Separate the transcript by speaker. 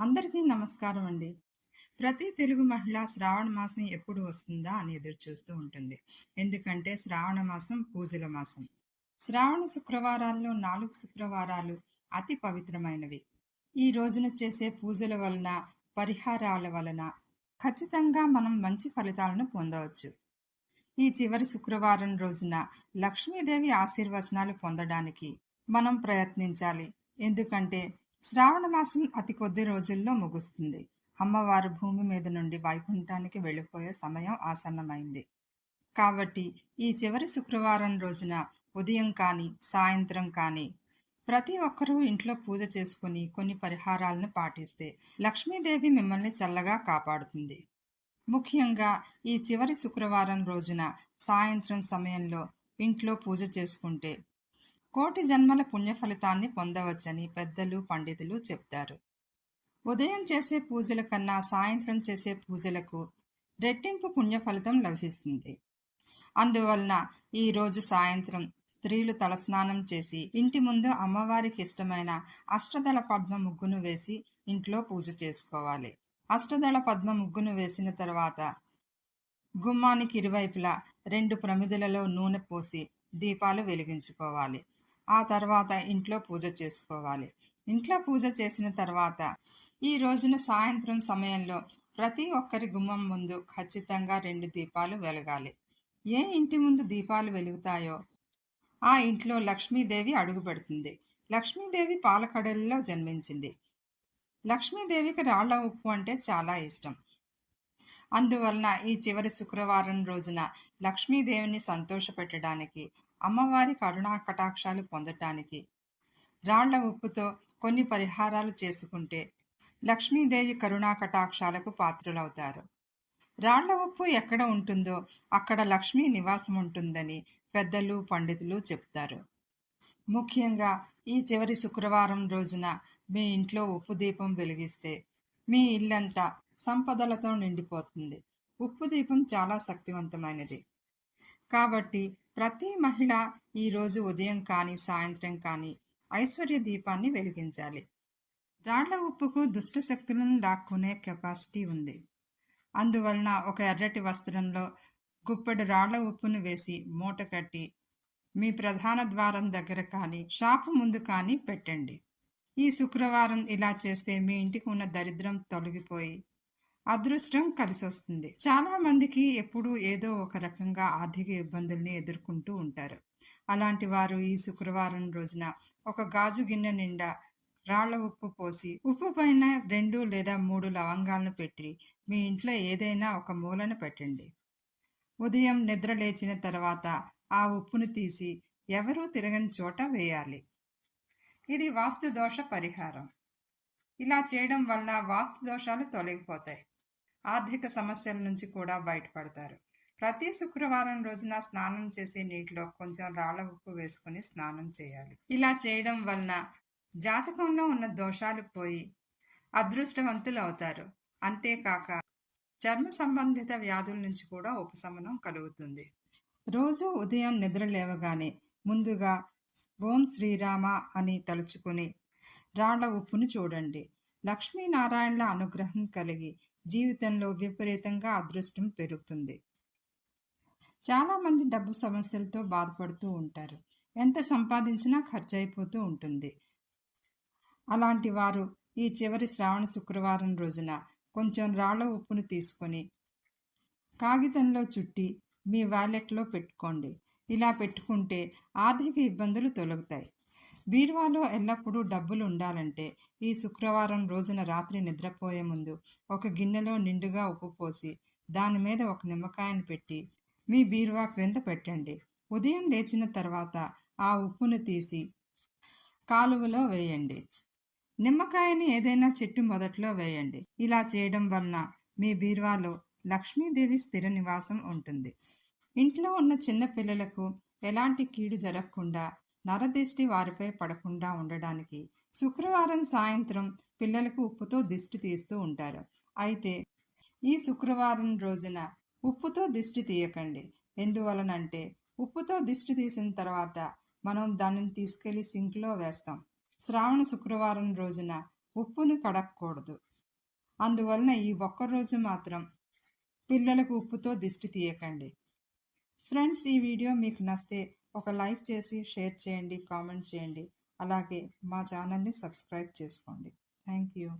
Speaker 1: అందరికీ నమస్కారం అండి. ప్రతి తెలుగు మహిళ శ్రావణ మాసం ఎప్పుడు వస్తుందా అని ఎదురు చూస్తూ ఉంటుంది. ఎందుకంటే శ్రావణ మాసం పూజల మాసం. శ్రావణ శుక్రవారాల్లో నాలుగు శుక్రవారాలు అతి పవిత్రమైనవి. ఈ రోజున చేసే పూజల వలన పరిహారాల వలన ఖచ్చితంగా మనం మంచి ఫలితాలను పొందవచ్చు. ఈ చివరి శుక్రవారం రోజున లక్ష్మీదేవి ఆశీర్వచనాలు పొందడానికి మనం ప్రయత్నించాలి. ఎందుకంటే శ్రావణ మాసం అతి కొద్ది రోజుల్లో ముగుస్తుంది. అమ్మవారు భూమి మీద నుండి వైకుంఠానికి వెళ్ళిపోయే సమయం ఆసన్నమైంది. కాబట్టి ఈ చివరి శుక్రవారం రోజున ఉదయం కానీ సాయంత్రం కానీ ప్రతి ఒక్కరూ ఇంట్లో పూజ చేసుకుని కొన్ని పరిహారాలను పాటిస్తే లక్ష్మీదేవి మిమ్మల్ని చల్లగా కాపాడుతుంది. ముఖ్యంగా ఈ చివరి శుక్రవారం రోజున సాయంత్రం సమయంలో ఇంట్లో పూజ చేసుకుంటే కోటి జన్మల పుణ్య ఫలితాన్ని పొందవచ్చని పెద్దలు పండితులు చెప్తారు. ఉదయం చేసే పూజల కన్నా సాయంత్రం చేసే పూజలకు రెట్టింపు పుణ్య ఫలితం లభిస్తుంది. అందువలన ఈరోజు సాయంత్రం స్త్రీలు తలస్నానం చేసి ఇంటి ముందు అమ్మవారికి ఇష్టమైన అష్టదళ పద్మ ముగ్గును వేసి ఇంట్లో పూజ చేసుకోవాలి. అష్టదళ పద్మ ముగ్గును వేసిన తర్వాత గుమ్మానికి ఇరువైపులా రెండు ప్రమిదలలో నూనె పోసి దీపాలు వెలిగించుకోవాలి. ఆ తర్వాత ఇంట్లో పూజ చేసుకోవాలి. ఇంట్లో పూజ చేసిన తర్వాత ఈ రోజున సాయంత్రం సమయంలో ప్రతి ఒక్కరి గుమ్మం ముందు ఖచ్చితంగా రెండు దీపాలు వెలగాలి. ఏ ఇంటి ముందు దీపాలు వెలుగుతాయో ఆ ఇంట్లో లక్ష్మీదేవి అడుగుపెడుతుంది. లక్ష్మీదేవి పాలకడలిలో జన్మించింది. లక్ష్మీదేవికి రాళ్ళ ఉప్పు అంటే చాలా ఇష్టం. అందువలన ఈ చివరి శుక్రవారం రోజున లక్ష్మీదేవిని సంతోషపెట్టడానికి అమ్మవారి కరుణా కటాక్షాలు పొందటానికి రాళ్ళ ఉప్పుతో కొన్ని పరిహారాలు చేసుకుంటే లక్ష్మీదేవి కరుణా కటాక్షాలకు పాత్రులవుతారు. రాళ్ళ ఉప్పు ఎక్కడ ఉంటుందో అక్కడ లక్ష్మీ నివాసం ఉంటుందని పెద్దలు పండితులు చెప్తారు ముఖ్యంగా ఈ చివరి శుక్రవారం రోజున మీ ఇంట్లో ఉప్పు దీపం వెలిగిస్తే మీ ఇల్లంతా సంపదలతో నిండిపోతుంది. ఉప్పు దీపం చాలా శక్తివంతమైనది. కాబట్టి ప్రతి మహిళ ఈరోజు ఉదయం కానీ సాయంత్రం కానీ ఐశ్వర్య దీపాన్ని వెలిగించాలి. రాళ్ళ ఉప్పుకు దుష్ట శక్తులను దాక్కునే కెపాసిటీ ఉంది. అందువలన ఒక ఎర్రటి వస్త్రంలో గుప్పెడు రాళ్ళ ఉప్పును వేసి మూట కట్టి మీ ప్రధాన ద్వారం దగ్గర కానీ షాపు ముందు కానీ పెట్టండి. ఈ శుక్రవారం ఇలా చేస్తే మీ ఇంటికి ఉన్న దరిద్రం తొలగిపోయి అదృష్టం కలిసి వస్తుంది చాలా మందికి ఎప్పుడూ ఏదో ఒక రకంగా ఆర్థిక ఇబ్బందుల్ని ఎదుర్కొంటూ ఉంటారు. అలాంటి వారు ఈ శుక్రవారం రోజున ఒక గాజు గిన్నె నిండా రాళ్ళ ఉప్పు పోసి ఉప్పు పైన రెండు లేదా మూడు లవంగాలను పెట్టి మీ ఇంట్లో ఏదైనా ఒక మూలను పెట్టండి. ఉదయం నిద్ర లేచిన తర్వాత ఆ ఉప్పును తీసి ఎవరూ తిరగని చోట వేయాలి. ఇది వాస్తు దోష పరిహారం. ఇలా చేయడం వల్ల వాస్తు దోషాలు తొలగిపోతాయి. ఆర్థిక సమస్యల నుంచి కూడా బయటపడతారు. ప్రతి శుక్రవారం రోజున స్నానం చేసే నీటిలో కొంచెం రాళ్ళ ఉప్పు వేసుకొని స్నానం చేయాలి. ఇలా చేయడం వలన జాతకంలో ఉన్న దోషాలు పోయి అదృష్టవంతులు అవుతారు. అంతేకాక చర్మ సంబంధిత వ్యాధుల నుంచి కూడా ఉపశమనం కలుగుతుంది. రోజు ఉదయం నిద్ర లేవగానే ముందుగా ఓం శ్రీరామ అని తలుచుకుని రాళ్ళ ఉప్పును చూడండి. లక్ష్మీనారాయణల అనుగ్రహం కలిగి జీవితంలో విపరీతంగా అదృష్టం పెరుగుతుంది. చాలామంది డబ్బు సమస్యలతో బాధపడుతూ ఉంటారు. ఎంత సంపాదించినా ఖర్చు అయిపోతూ ఉంటుంది. అలాంటి వారు ఈ చివరి శ్రావణ శుక్రవారం రోజున కొంచెం రాళ్ళ ఉప్పును తీసుకొని కాగితంలో చుట్టి మీ వ్యాలెట్లో పెట్టుకోండి. ఇలా పెట్టుకుంటే ఆర్థిక ఇబ్బందులు తొలగుతాయి. బీరువాలో ఎల్లప్పుడూ డబ్బులు ఉండాలంటే ఈ శుక్రవారం రోజున రాత్రి నిద్రపోయే ముందు ఒక గిన్నెలో నిండుగా ఉప్పు పోసి దాని మీద ఒక నిమ్మకాయను పెట్టి మీ బీరువా క్రింద పెట్టండి. ఉదయం లేచిన తర్వాత ఆ ఉప్పును తీసి కాలువలో వేయండి. నిమ్మకాయని ఏదైనా చెట్టు మొదట్లో వేయండి. ఇలా చేయడం వలన మీ బీరువాలో లక్ష్మీదేవి స్థిర నివాసం ఉంటుంది. ఇంట్లో ఉన్న చిన్న పిల్లలకు ఎలాంటి కీడు జరగకుండా నరదిష్టి వారిపై పడకుండా ఉండడానికి శుక్రవారం సాయంత్రం పిల్లలకు ఉప్పుతో దిష్టి తీస్తూ ఉంటారు. అయితే ఈ శుక్రవారం రోజున ఉప్పుతో దిష్టి తీయకండి. ఎందువలనంటే ఉప్పుతో దిష్టి తీసిన తర్వాత మనం దానిని తీసుకెళ్ళి సింక్లో వేస్తాం. శ్రావణ శుక్రవారం రోజున ఉప్పును కడగకూడదు అందువలన ఈ ఒక్కరోజు మాత్రం పిల్లలకు ఉప్పుతో దిష్టి తీయకండి. ఫ్రెండ్స్ ఈ వీడియో మీకు నచ్చితే ఒక లైక్ చేసి షేర్ చేయండి కామెంట్ చేయండి. అలాగే మా ఛానల్ని సబ్స్క్రైబ్ చేసుకోండి. Thank you.